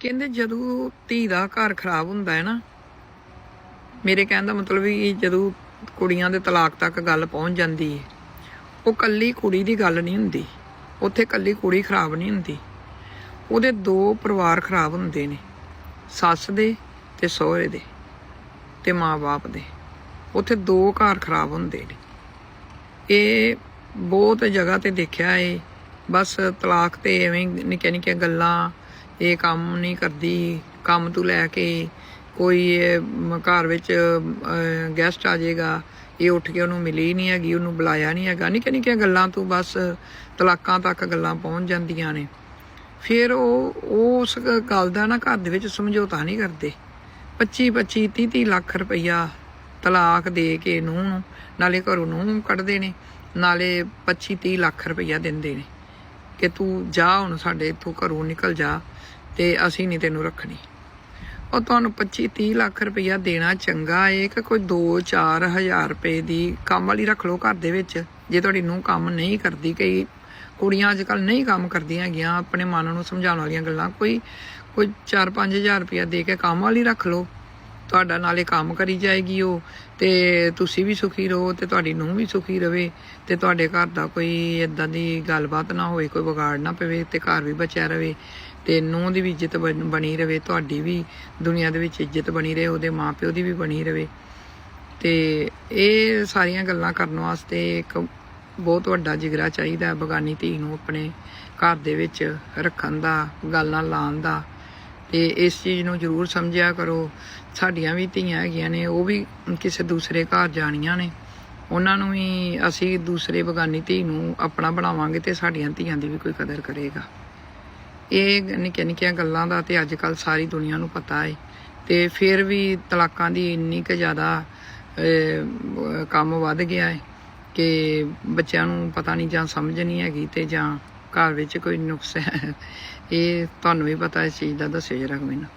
ਕਹਿੰਦੇ ਜਦੋਂ ਧੀ ਦਾ ਘਰ ਖਰਾਬ ਹੁੰਦਾ ਹੈ ਨਾ, ਮੇਰੇ ਕਹਿਣ ਦਾ ਮਤਲਬ ਵੀ ਜਦੋਂ ਕੁੜੀਆਂ ਦੇ ਤਲਾਕ ਤੱਕ ਗੱਲ ਪਹੁੰਚ ਜਾਂਦੀ ਹੈ, ਉਹ ਕੱਲੀ ਕੁੜੀ ਦੀ ਗੱਲ ਨਹੀਂ ਹੁੰਦੀ, ਉੱਥੇ ਕੱਲੀ ਕੁੜੀ ਖਰਾਬ ਨਹੀਂ ਹੁੰਦੀ, ਉਹਦੇ ਦੋ ਪਰਿਵਾਰ ਖਰਾਬ ਹੁੰਦੇ ਨੇ, ਸੱਸ ਦੇ ਤੇ ਸਹੁਰੇ ਦੇ ਤੇ ਮਾਂ-ਬਾਪ ਦੇ, ਉੱਥੇ ਦੋ ਘਰ ਖਰਾਬ ਹੁੰਦੇ ਨੇ। ਇਹ ਬਹੁਤ ਜਗ੍ਹਾ ਤੇ ਦੇਖਿਆ ਏ, ਬਸ ਤਲਾਕ ਤੇ ਐਵੇਂ ਨਿੱਕੀਆਂ ਨਿੱਕੀਆਂ ਗੱਲਾਂ ਇਹ ਕੰਮ ਨਹੀਂ ਕਰਦੀ, ਕੰਮ ਤੋਂ ਲੈ ਕੇ ਕੋਈ ਘਰ ਵਿੱਚ ਗੈਸਟ ਆ ਜਾਏਗਾ, ਇਹ ਉੱਠ ਕੇ ਉਹਨੂੰ ਮਿਲੀ ਨਹੀਂ ਹੈਗੀ, ਉਹਨੂੰ ਬੁਲਾਇਆ ਨਹੀਂ ਹੈਗਾ। ਨਿੱਕੀਆਂ ਨਿੱਕੀਆਂ ਗੱਲਾਂ ਤੋਂ ਬਸ ਤਲਾਕਾਂ ਤੱਕ ਗੱਲਾਂ ਪਹੁੰਚ ਜਾਂਦੀਆਂ ਨੇ। ਫਿਰ ਉਹ ਉਸ ਗੱਲ ਦਾ ਨਾ ਘਰ ਦੇ ਵਿੱਚ ਸਮਝੌਤਾ ਨਹੀਂ ਕਰਦੇ। 25 25 30 30 ਲੱਖ ਰੁਪਈਆ ਤਲਾਕ ਦੇ ਕੇ ਨੂੰ, ਨਾਲੇ ਘਰੋਂ ਨੂੰ ਕੱਢਦੇ ਨੇ, ਨਾਲੇ 25 30 ਲੱਖ ਰੁਪਈਆ ਦਿੰਦੇ ਨੇ। ਕਿ ਤੂੰ ਜਾ ਹੁਣ ਸਾਡੇ ਇੱਥੋਂ ਘਰੋਂ ਨਿਕਲ ਜਾ ਤੇ ਅਸੀਂ ਨਹੀਂ ਤੈਨੂੰ ਰੱਖਣੀ। ਉਹ ਤੁਹਾਨੂੰ 25 30 ਲੱਖ ਰੁਪਈਆ ਦੇਣਾ ਚੰਗਾ ਏ ਕਿ ਕੋਈ 2 ਹਜ਼ਾਰ ਰੁਪਏ ਦੀ ਕੰਮ ਵਾਲੀ ਰੱਖ ਲਓ ਘਰ ਦੇ ਵਿੱਚ। ਜੇ ਤੁਹਾਡੀ ਨੂੰ ਕੰਮ ਨਹੀਂ ਕਰਦੀ, ਕਈ ਕੁੜੀਆਂ ਅੱਜ ਕੱਲ ਨਹੀਂ ਕੰਮ ਕਰਦੀਆਂ ਹੈਗੀਆਂ, ਆਪਣੇ ਮਨ ਨੂੰ ਸਮਝਾਉਣ ਵਾਲੀਆਂ ਗੱਲਾਂ, ਕੋਈ ਕੋਈ 4-5000 ਰੁਪਇਆ ਦੇ ਕੇ ਕੰਮ ਵਾਲੀ ਰੱਖ ਲਓ। ਤੁਹਾਡਾ ਨਾਲੇ ਕੰਮ ਕਰੀ ਜਾਏਗੀ ਉਹ, ਤੇ ਤੁਸੀਂ ਵੀ ਸੁਖੀ ਰਹੋ ਤੇ ਤੁਹਾਡੀ ਨੂੰਹ ਵੀ ਸੁਖੀ ਰਵੇ, ਤੇ ਤੁਹਾਡੇ ਘਰ ਦਾ ਕੋਈ ਇਦਾਂ ਦੀ ਗੱਲਬਾਤ ਨਾ ਹੋਵੇ, ਕੋਈ ਵਿਗਾੜ ਨਾ ਪਵੇ ਤੇ ਘਰ ਵੀ ਬਚਿਆ ਰਵੇ, ਤੇ ਨੂੰਹ ਦੀ ਵੀ ਇੱਜ਼ਤ ਬਣ- ਬਣੀ ਰਵੇ, ਤੁਹਾਡੀ ਵੀ ਦੁਨੀਆ ਦੇ ਵਿੱਚ ਇੱਜ਼ਤ ਬਣੀ ਰਹੇ, ਉਹਦੇ ਮਾਪਿਓ ਦੀ ਵੀ ਬਣੀ ਰਵੇ। ਤੇ ਇਹ ਸਾਰੀਆਂ ਗੱਲਾਂ ਕਰਨ ਵਾਸਤੇ ਇੱਕ ਬਹੁਤ ਵੱਡਾ ਜਿਗਰਾ ਚਾਹੀਦਾ ਬਗਾਨੀ ਧੀ ਨੂੰ ਆਪਣੇ ਘਰ ਦੇ ਵਿੱਚ ਰੱਖਣ ਦਾ, ਗੱਲ ਨਾਲ ਲਾਉਣ ਦਾ। ਤੇ ਇਸ ਚੀਜ਼ ਨੂੰ ਜ਼ਰੂਰ ਸਮਝਿਆ ਕਰੋ। ਸਾਡੀਆਂ ਵੀ ਧੀਆਂ ਹੈਗੀਆਂ ਨੇ, ਉਹ ਵੀ ਕਿਸੇ ਦੂਸਰੇ ਘਰ ਜਾਣੀਆਂ ਨੇ। ਉਹਨਾਂ ਨੂੰ ਵੀ ਅਸੀਂ ਦੂਸਰੇ ਬਗਾਨੀ ਧੀ ਨੂੰ ਆਪਣਾ ਬਣਾਵਾਂਗੇ ਤੇ ਸਾਡੀਆਂ ਧੀਆਂ ਦੀ ਵੀ ਕੋਈ ਕਦਰ ਕਰੇਗਾ। ਇਹ ਨਿੱਕੀਆਂ ਨਿੱਕੀਆਂ ਗੱਲਾਂ ਦਾ ਤੇ ਅੱਜ ਕੱਲ ਸਾਰੀ ਦੁਨੀਆ ਨੂੰ ਪਤਾ ਹੈ ਤੇ ਫਿਰ ਵੀ ਤਲਾਕਾਂ ਦੀ ਇੰਨੀ ਕੁ ਜ਼ਿਆਦਾ ਕੰਮ ਵੱਧ ਗਿਆ ਹੈ ਕਿ ਬੱਚਿਆਂ ਨੂੰ ਪਤਾ ਨਹੀਂ ਜਾਂ ਸਮਝ ਨਹੀਂ ਹੈਗੀ ਤੇ ਜਾਂ ਘਰ ਵਿੱਚ ਕੋਈ ਨੁਕਸ ਹੈ। ਇਹ ਤੁਹਾਨੂੰ ਵੀ ਪਤਾ ਇਸ ਚੀਜ਼ ਦਾ ਦੱਸਿਓ ਜਰਾ ਮੈਨੂੰ।